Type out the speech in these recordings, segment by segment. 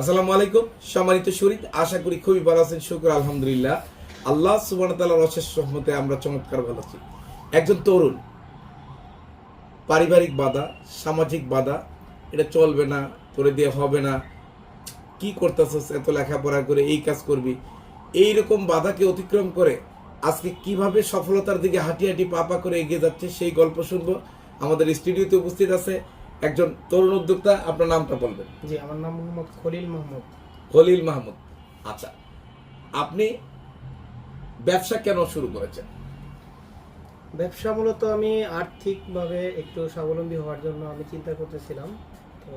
আসসালামু আলাইকুম। সম্মানিত শরীর, আশা করি খুবই ভালো আছেন, শুক্র, আলহামদুলিল্লাহ। আল্লাহ সুবান তাল্লাহর অশেষ রহমতে আমরা চমৎকার ভালো আছি। একজন তরুণ, পারিবারিক বাধা, সামাজিক বাধা, এটা চলবে না করে দিয়ে হবে না। কি করতেছস, এত লেখাপড়া করে এই কাজ করবি? এই রকম বাধাকে অতিক্রম করে আজকে কীভাবে সফলতার দিকে হাঁটি হাঁটি পা পা করে এগিয়ে যাচ্ছে, সেই গল্প শুনব। আমাদের স্টুডিওতে উপস্থিত আছে একজন তরুণ উদ্যোক্তা আপনার নামটা বলবেন। জি আমার নাম মোহাম্মদ খলিল মাহমুদ। খলিল মাহমুদ। আচ্ছা আপনি ব্যবসা কেন শুরু করেছেন? ব্যবসা মূলত আমি আর্থিকভাবে একটু স্বাবলম্বী হওয়ার জন্য আমি চিন্তা করতেছিলাম। তো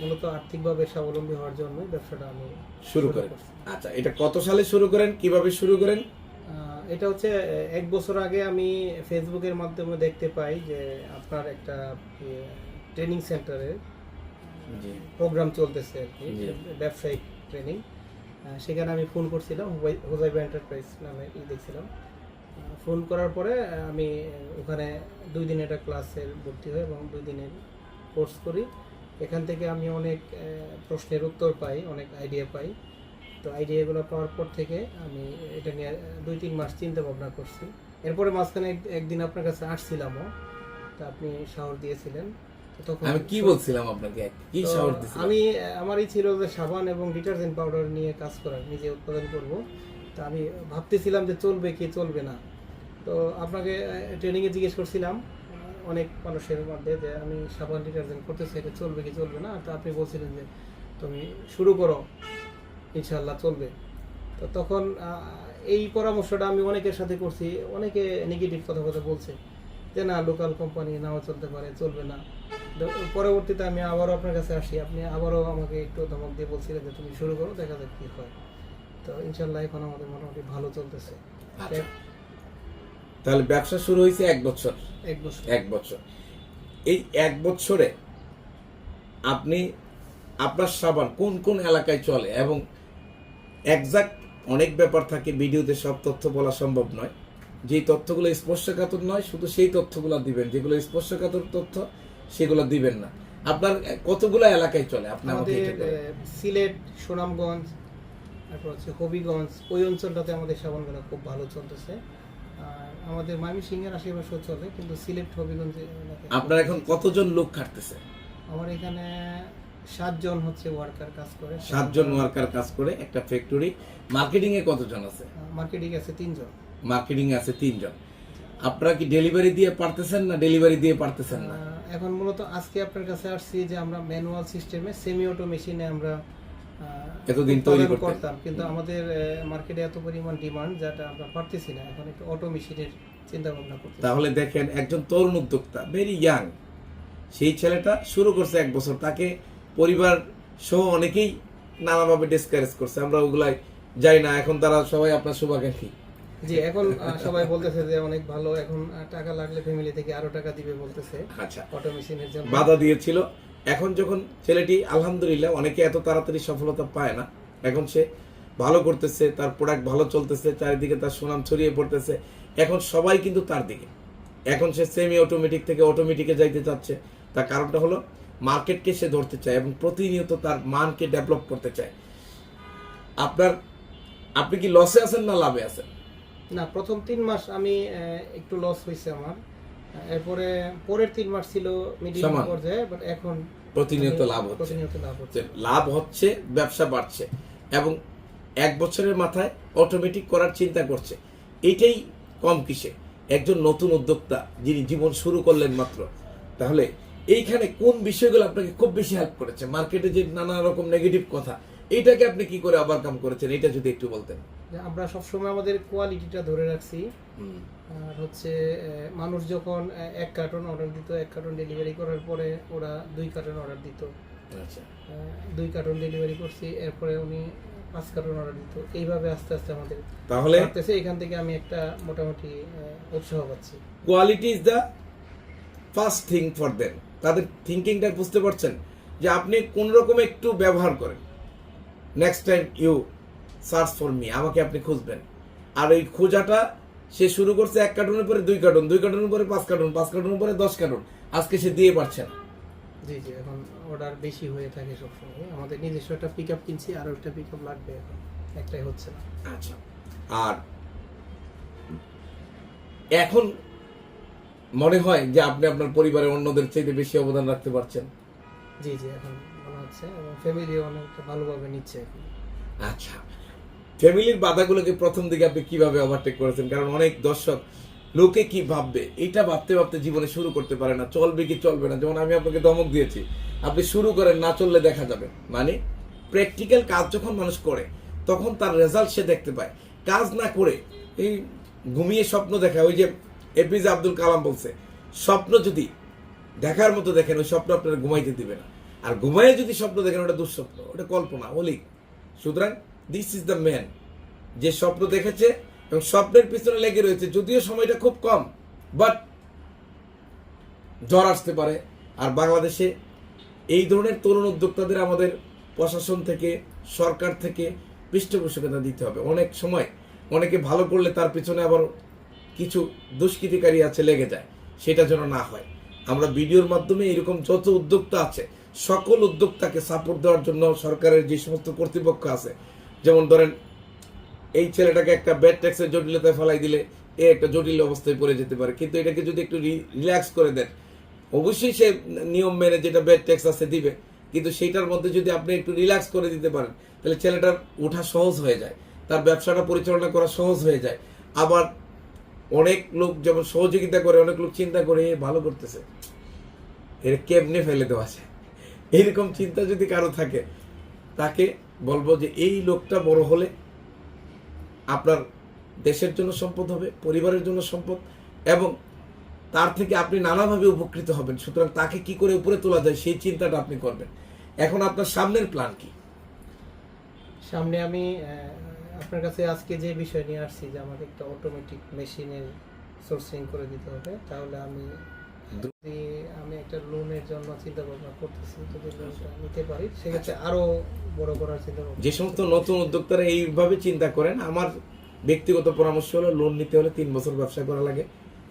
মূলত আর্থিকভাবে স্বাবলম্বী হওয়ার জন্য ব্যবসাটা আমি শুরু করেন। আচ্ছা এটা কত সালে শুরু করেন? কীভাবে শুরু করেন? এটা হচ্ছে এক বছর আগে আমি ফেসবুকের মাধ্যমে দেখতে পাই যে আপনার একটা ট্রেনিং সেন্টারে জি। প্রোগ্রাম চলতেছে আর কি ব্যবসায়িক ট্রেনিং। সেখানে আমি ফোন করছিলাম হুজাইবা এন্টারপ্রাইজ নামে ই দেখছিলাম। ফোন করার পরে আমি ওখানে দুই দিনের একটা ক্লাসের ভর্তি হই এবং দুই দিনের কোর্স করি। এখান থেকে আমি অনেক প্রশ্নের উত্তর পাই অনেক আইডিয়া পাই। তো আইডিয়াগুলো পাওয়ার পর থেকে আমি এটা নিয়ে দুই তিন মাস চিন্তা ভাবনা করছি। এরপরে মাঝখানে একদিন আপনার কাছে আসছিলামও তা আপনি সাহস দিয়েছিলেন। আমি কি বলছিলাম আপনাকে? কি সাহস দিছিলাম? আমি আমারই ছিল যে সাবান এবং ডিটারজেন্ট পাউডার নিয়ে কাজ করার নিজে উৎপাদন করব। তা আমি ভাবতেছিলাম যে চলবে কি চলবে না। তো আপনাকে ট্রেনিংয়ে জিজ্ঞেস করছিলাম অনেক মানুষের মধ্যে যে আমি সাবান ডিটারজেন্ট করতেছি এটা চলবে কি চলবে না? তো আপনি বলছিলেন যে তুমি শুরু করো ইনশাল্লাহ চলবে। তো তখন এই পরামর্শটা আমি অনেকের সাথে করছি অনেকে নেগেটিভ কথা কথা বলছে যে না লোকাল কোম্পানি নাও চলতে পারে চলবে না। পরবর্তীতে আমি আবারও আপনার কাছে আসি। আপনি আবারও আমাকে একটু ধমক দিয়ে বলছিলেন যে তুমি শুরু করো দেখা যাক কি হয়। তো ইনশাল্লাহ এখন আমাদের মোটামুটি ভালো চলতেছে। আচ্ছা। তাহলে ব্যবসা শুরু হয়েছে এক বছর। এক বছর। এক বছর। এই এক বছরে আপনি আপনার সাবান কোন কোন এলাকায় চলে? এবং একজাক্ট অনেক ব্যাপার থাকে ভিডিওতে সব তথ্য বলা সম্ভব নয়। যে তথ্যগুলো স্পর্শকাতর নয় শুধু সেই তথ্যগুলো দিবেন। যেগুলো স্পর্শকাতর তথ্য সেগুলো দিবেন না। আপনার কতগুলো এলাকায় চলে? আপনি আমাকে আমাদের এটা বলেন। আহ, সিলেট সুনামগঞ্জ তারপর হচ্ছে হবিগঞ্জ ওই অঞ্চলটাতে আমাদের সাবানগুলো খুব ভালো চলতেছে। আর আমাদের ময়মনসিংহের আশেপাশেও চলে কিন্তু সিলেট হবিগঞ্জ আপনার এখন কতজন লোক খাটতেছে? আমার এখানে সাতজন হচ্ছে ওয়ার্কার কাজ করে। সাতজন ওয়ার্কার কাজ করে একটা ফ্যাক্টরি মার্কেটিং এ কতজন আছে? মার্কেটিং আছে তিনজন। মার্কেটিং আছে তিনজন। আপনারা কি ডেলিভারি দিয়ে পারতেছেন না ডেলিভারি দিয়ে পারতেছেন না? এখন মূলত আজকে আপনার কাছে আসছি যে আমরা ম্যানুয়াল সিস্টেমে সেমি অটো মেশিনে আমরা এতদিন তৈরি করতাম। কিন্তু আমাদের মার্কেটে এত পরিমাণ ডিমান্ড যেটা আমরা পারতেছি না। এখন একটু অটো মেশিনের চিন্তা ভাবনা করতে তাহলে দেখেন একজন তরুণ উদ্যোক্তা ভেরি ইয়াং সেই ছেলেটা শুরু করছে এক বছর। তাকে পরিবার সহ অনেকেই নানাভাবে ডিসকারেজ করছে। আমরা ওগুলাই যাই না এখন তারা সবাই আপনার শুভাকাঙ্ক্ষী। জি এখন সবাই বলতেছে যে অনেক ভালো এখন টাকা লাগলে ফ্যামিলি থেকে আরও টাকা দিবে বলতেছে। আচ্ছা। অটো মেশিনের জন্য। বাধা দিয়েছিল। এখন যখন ছেলেটি আলহামদুলিল্লাহ অনেকে এত তাড়াতাড়ি সফলতা পায় না। এখন সে ভালো করতেছে তার প্রোডাক্ট ভালো চলতেছে চারিদিকে তার সুনাম ছড়িয়ে পড়তেছে। এখন সবাই কিন্তু তার দিকে। এখন সে সেমি অটোমেটিক থেকে অটোমেটিকে যাইতে চাচ্ছে। তার কারণটা হলো মার্কেটকে সে ধরতে চায় এবং প্রতিনিয়ত তার মানকে ডেভেলপ করতে চায়। আপনার আপনি কি লসে আছেন না লাভে আছেন? না প্রথম তিন মাস আমি একটু লস হয়েছে আমার। এরপরে পরের তিন মাস ছিল মিডিয়াম পর্যায়ে বাট এখন প্রতিনিয়ত লাভ হচ্ছে। প্রতিনিয়ত লাভ হচ্ছে। লাভ হচ্ছে ব্যবসা বাড়ছে এবং এক বছরের মাথায় অটোমেটিক করার চিন্তা করছে। এটাই কম কিসে? একজন নতুন উদ্যোক্তা যিনি জীবন শুরু করলেন মাত্র তাহলে এইখানে কোন বিষয়গুলো আপনাকে খুব বেশি হেল্প করেছে? মার্কেটে যে নানা রকম নেগেটিভ কথা এইটাকে আপনি কি করে ওভারকাম করেছেন? এটা যদি একটু বলতেন। আমরা সবসময় আমাদের কোয়ালিটিটা ধরে রাখছি। আর হচ্ছে মানুষ যখন এক কার্টন অর্ডার দিত এক কার্টন ডেলিভারি করার পরে ওরা দুই কার্টন অর্ডার দিত। আচ্ছা। দুই কার্টন ডেলিভারি করছি এরপরে উনি পাঁচ কার্টন অর্ডার দিত। এইভাবে আস্তে আস্তে আমাদের তাহলে এখান থেকে আমি একটা মোটামুটি উৎসাহ পাচ্ছি। Quality is the first thing for then তাদের থিঙ্কিংটা বুঝতে পারছেন যে আপনি কোন রকম একটু ব্যবহার করেন। Next time you search for me আমাকে আপনি খুঁজবেন। আর ওই খোঁজাটা সে শুরু করছে এক কার্টুনের পরে দুই কার্টুন দুই কার্টুনের পরে পাঁচ কার্টুন পাঁচ কার্টুনের পরে দশ কার্টুন। আজকে সে দিয়ে পারছে না। জি জি এখন অর্ডার বেশি হয়ে থাকে সবসময়। আমাদের নিজস্ব একটা পিক আপ কিনছি আরও একটা পিক আপ লাগবে এখন। একটাই হচ্ছে না। আচ্ছা। আর এখন মনে হয় যে আপনি আপনার পরিবারের অন্যদের চাইতে বেশি অবদান রাখতে পারছেন। জি জি এখন মনে হচ্ছে। এবং ফ্যামিলিও অনেকটা ভালোভাবে নিচ্ছে আচ্ছা। ফ্যামিলির বাধাগুলোকে প্রথম দিকে আপনি কীভাবে ওভারটেক করেছেন? কারণ অনেক দর্শক লোকে কি ভাববে? এটা ভাবতে ভাবতে জীবনে শুরু করতে পারে না, চলবে কি চলবে না? যেমন আমি আপনাকে দমক দিয়েছি, আপনি শুরু করেন, না চললে দেখা যাবে। মানে প্র্যাকটিক্যাল কাজ যখন মানুষ করে, তখন তার রেজাল্ট সে দেখতে পায়। কাজ না করে, এই ঘুমিয়ে স্বপ্ন দেখা, ওই যে এপিজে আব্দুল কালাম বলছে, স্বপ্ন যদি দেখার মতো দেখেন, ওই স্বপ্ন আপনারা ঘুমাইতে দিবে না। আর ঘুমাইয়ে যদি স্বপ্ন দেখেন, ওটা দুঃস্বপ্ন, ওটা কল্পনা অলিক সুতরাং দিস ইজ দ্য ম্যান যে স্বপ্ন দেখেছে এবং স্বপ্নের পিছনে লেগে রয়েছে। যদিও সময়টা খুব কম বাট জ্বর আসতে পারে। আর বাংলাদেশে এই ধরনের তরুণ উদ্যোক্তাদের আমাদের প্রশাসন থেকে, সরকার থেকে পৃষ্ঠপোষকতা দিতে হবে। অনেক সময় অনেকে ভালো করলে তার পিছনে আবার কিছু দুষ্কৃতিকারী আছে লেগে যায়। সেটা যেন না হয়। আমরা ভিডিওর মাধ্যমে এরকম যত উদ্যোক্তা আছে, সকল উদ্যোক্তাকে সাপোর্ট দেওয়ার জন্য সরকারের যে সমস্ত কর্তৃপক্ষ আছে যেমন ধরেন, এই ছেলেটাকে একটা ব্যাড ট্যাক্সের জটিলতায় ফেলাই দিলে এ একটা জটিল অবস্থায় পড়ে যেতে পারে। কিন্তু এটাকে যদি একটু রিল্যাক্স করে দেন, অবশ্যই সে নিয়ম মেনে যেটা ব্যাড ট্যাক্স আছে দিবে। কিন্তু সেইটার মধ্যে যদি আপনি একটু রিল্যাক্স করে দিতে পারেন, তাহলে ছেলেটার ওঠা সহজ হয়ে যায়, তার ব্যবসাটা পরিচালনা করা সহজ হয়ে যায়। আবার অনেক লোক যেমন সহযোগিতা করে, অনেক লোক চিন্তা করে ভালো করতেছে। এর কেমনে ফেলে দেওয়া যায়? এইরকম চিন্তা যদি কারও থাকে, তাকে বলব যে এই লোকটা বড় হলে আপনার দেশের জন্য সম্পদ হবে পরিবারের জন্য সম্পদ এবং তার থেকে আপনি নানাভাবে উপকৃত হবেন। সুতরাং তাকে কি করে উপরে তোলা যায় সেই চিন্তাটা আপনি করবেন। এখন আপনার সামনের প্ল্যান কি? সামনে আমি আপনার কাছে আজকে যে বিষয় নিয়ে আসছি যে আমাকে একটা অটোমেটিক মেশিনের সোর্সিং করে দিতে হবে তাহলে আমি যদি আমি একটা লোনের জন্য চিন্তা ভাবনা করতেছি যদি লোনটা নিতে পারি সেক্ষেত্রে আরও যে সমস্ত নতুন উদ্যোক্তারা এইভাবে চিন্তা করেন, আমার ব্যক্তিগত পরামর্শ হলো লোন নিতে হলে তিন বছর ব্যবসা করা লাগে,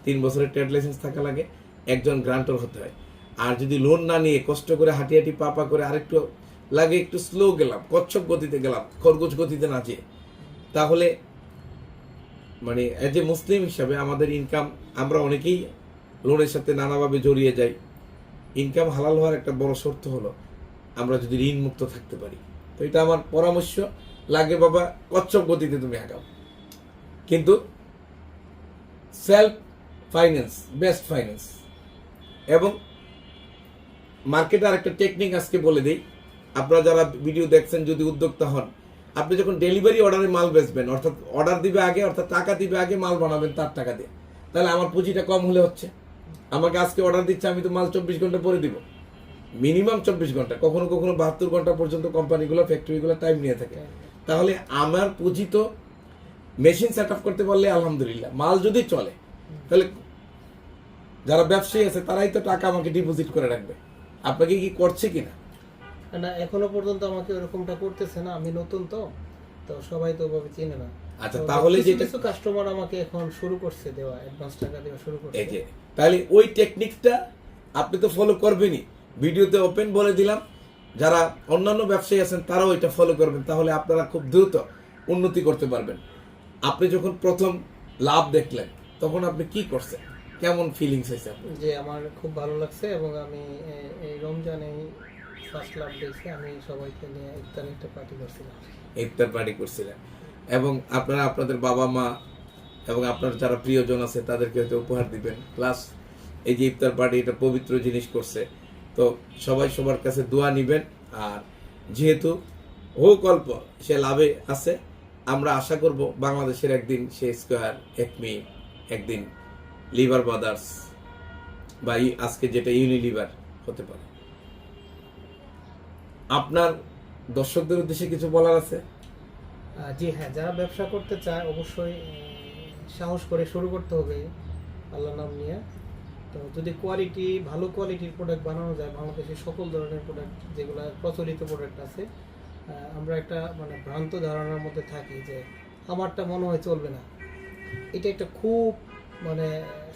তিন বছরের ট্রেড লাইসেন্স থাকা লাগে, একজন গ্রান্টর হতে হয়। আর যদি লোন না নিয়ে কষ্ট করে হাঁটি হাঁটি পা পা করে আরেকটু লাগে, একটু স্লো গেলাম, কচ্ছপ গতিতে গেলাম, খরগোশ গতিতে না যেয়ে, তাহলে মানে এজ এ মুসলিম হিসাবে আমাদের ইনকাম আমরা অনেকেই লোনের সাথে নানাভাবে জড়িয়ে যাই। ইনকাম হালাল হওয়ার একটা বড় শর্ত হলো, আমরা যদি ঋণ মুক্ত থাকতে পারি। তো এটা আমার পরামর্শ। লাগে বাবা, কচ্ছপ গতিতে তুমি আগাও। কিন্তু সেলফ ফাইন্যান্স বেস্ট ফাইন্যান্স এবং মার্কেটে আর একটা টেকনিক আজকে বলে দিই। আপনারা যারা ভিডিও দেখছেন, যদি উদ্যোক্তা হন, আপনি যখন ডেলিভারি অর্ডারে মাল বেচবেন, অর্থাৎ অর্ডার দিবে আগে, অর্থাৎ টাকা দিবে আগে, মাল বানাবেন তার টাকা দিয়ে। তাহলে আমার পুঁজিটা কম হলে হচ্ছে। আমাকে আজকে অর্ডার দিচ্ছে, আমি তো মাল চব্বিশ ঘণ্টা পরে দিব। মিনিমাম চব্বিশ ঘণ্টা কখনো কখনো বাহাত্তর ঘণ্টা পর্যন্ত কোম্পানিগুলো ফ্যাক্টরিগুলো টাইম নিয়ে থাকে। তাহলে আমার পুঁজি তো মেশিন সেট আপ করতে পারলে আলহামদুলিল্লাহ মাল যদি চলে তাহলে যারা ব্যবসায়ী আছে তারাই তো টাকা আমাকে ডিপোজিট করে রাখবে। আপনাকে কি করছে কিনা? না এখনও পর্যন্ত আমাকে ওরকমটা করতেছে না আমি নতুন তো তো সবাই তো ওভাবে চেনে না। আচ্ছা, তাহলে যেটা- কিছু কাস্টমার আমাকে এখন শুরু করছে দেওয়া অ্যাডভান্স টাকা দেওয়া শুরু করছে। তাহলে ওই টেকনিকটা আপনি তো ফলো করবেনই। ভিডিওতে ওপেন বলে দিলাম যারা অন্যান্য ব্যবসায়ী আছেন তারাও এটা ফলো করবেন তাহলে আপনারা খুব দ্রুত উন্নতি করতে পারবেন। আপনি যখন প্রথম লাভ দেখলেন তখন আপনি কি করছেন? কেমন ফিলিংস হয়েছে আপনার? যে আমার খুব ভালো লাগছে এবং আমি এই রমজানে ফার্স্ট লাভ দিয়েছি আমি সবাইকে নিয়ে ইফতার একটা পার্টি করছিলাম। ইফতার পার্টি করছিলেন। এবং আপনারা আপনাদের বাবা মা এবং আপনার যারা প্রিয়জন আছে তাদেরকে হয়তো উপহার দিবেন। প্লাস এই যে ইফতার পার্টি এটা পবিত্র জিনিস করছে। তো সবাই সবার কাছে দোয়া নিবেন। আর যেহেতু হোক অল্প সে লাভে আছে। আমরা আশা করব বাংলাদেশের একদিন সে স্কোয়ার একমি, একদিন লিভার ব্রাদার্স, বা আজকে যেটা ইউনিলিভার হতে পারে। আপনার দর্শকদের উদ্দেশ্যে কিছু বলার আছে? জি হ্যাঁ যারা ব্যবসা করতে চায় অবশ্যই সাহস করে শুরু করতে হবে আল্লাহ নাম নিয়ে। তো যদি কোয়ালিটি ভালো কোয়ালিটির প্রোডাক্ট বানানো যায় বাংলাদেশের সকল ধরনের প্রোডাক্ট যেগুলো প্রচলিত প্রোডাক্ট আছে আমরা একটা মানে ভ্রান্ত ধারণার মধ্যে থাকি যে আমারটা মনে হয় চলবে না। এটা একটা খুব মানে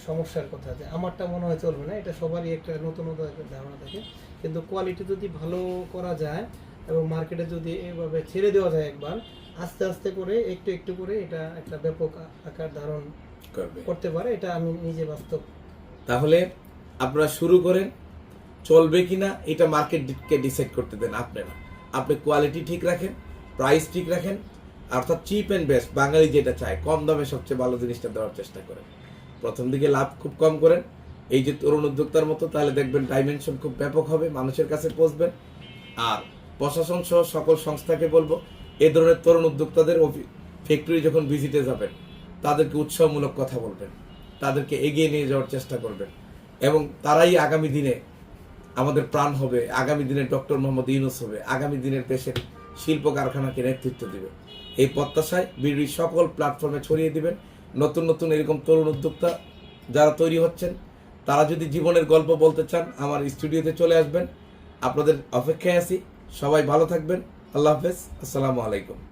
সমস্যার কথা যে আমারটা মনে হয় চলবে না এটা সবারই একটা নতুন একটা ধারণা থাকে। কিন্তু কোয়ালিটি যদি ভালো করা যায় এবং মার্কেটে যদি এভাবে ছেড়ে দেওয়া যায় একবার আস্তে আস্তে করে একটু একটু করে এটা একটা ব্যাপক আকার ধারণ করতে পারে এটা আমি নিজে বাস্তব তাহলে আপনারা শুরু করেন। চলবে কিনা এটা মার্কেটকে ডিসাইড করতে দেন আপনারা। আপনি কোয়ালিটি ঠিক রাখেন, প্রাইস ঠিক রাখেন, অর্থাৎ চিপ অ্যান্ড বেস্ট, বাঙালি যেটা চায়, কম দামে সবচেয়ে ভালো জিনিসটা দেওয়ার চেষ্টা করেন। প্রথম দিকে লাভ খুব কম করেন। এই যে তরুণ উদ্যোক্তার মতো, তাহলে দেখবেন ডাইমেনশন খুব ব্যাপক হবে, মানুষের কাছে পৌঁছবেন। আর প্রশাসন সহ সকল সংস্থাকে বলব, এ ধরনের তরুণ উদ্যোক্তাদের ফ্যাক্টরি যখন ভিজিটে যাবেন, তাদেরকে উৎসাহমূলক কথা বলবেন। তাদেরকে এগিয়ে নিয়ে যাওয়ার চেষ্টা করবেন। এবং তারাই আগামী দিনে আমাদের প্রাণ হবে, আগামী দিনে ডক্টর মোহাম্মদ ইউনুস হবে, আগামী দিনের দেশের শিল্প কারখানাকে নেতৃত্ব দিবে। এই প্রত্যাশায় বিড়ির সকল প্ল্যাটফর্মে ছড়িয়ে দিবেন। নতুন নতুন এরকম তরুণ উদ্যোক্তা যারা তৈরি হচ্ছেন, তারা যদি জীবনের গল্প বলতে চান, আমার স্টুডিওতে চলে আসবেন। আপনাদের অপেক্ষায় আছি। সবাই ভালো থাকবেন। আল্লাহ হাফেজ। আসসালামু আলাইকুম।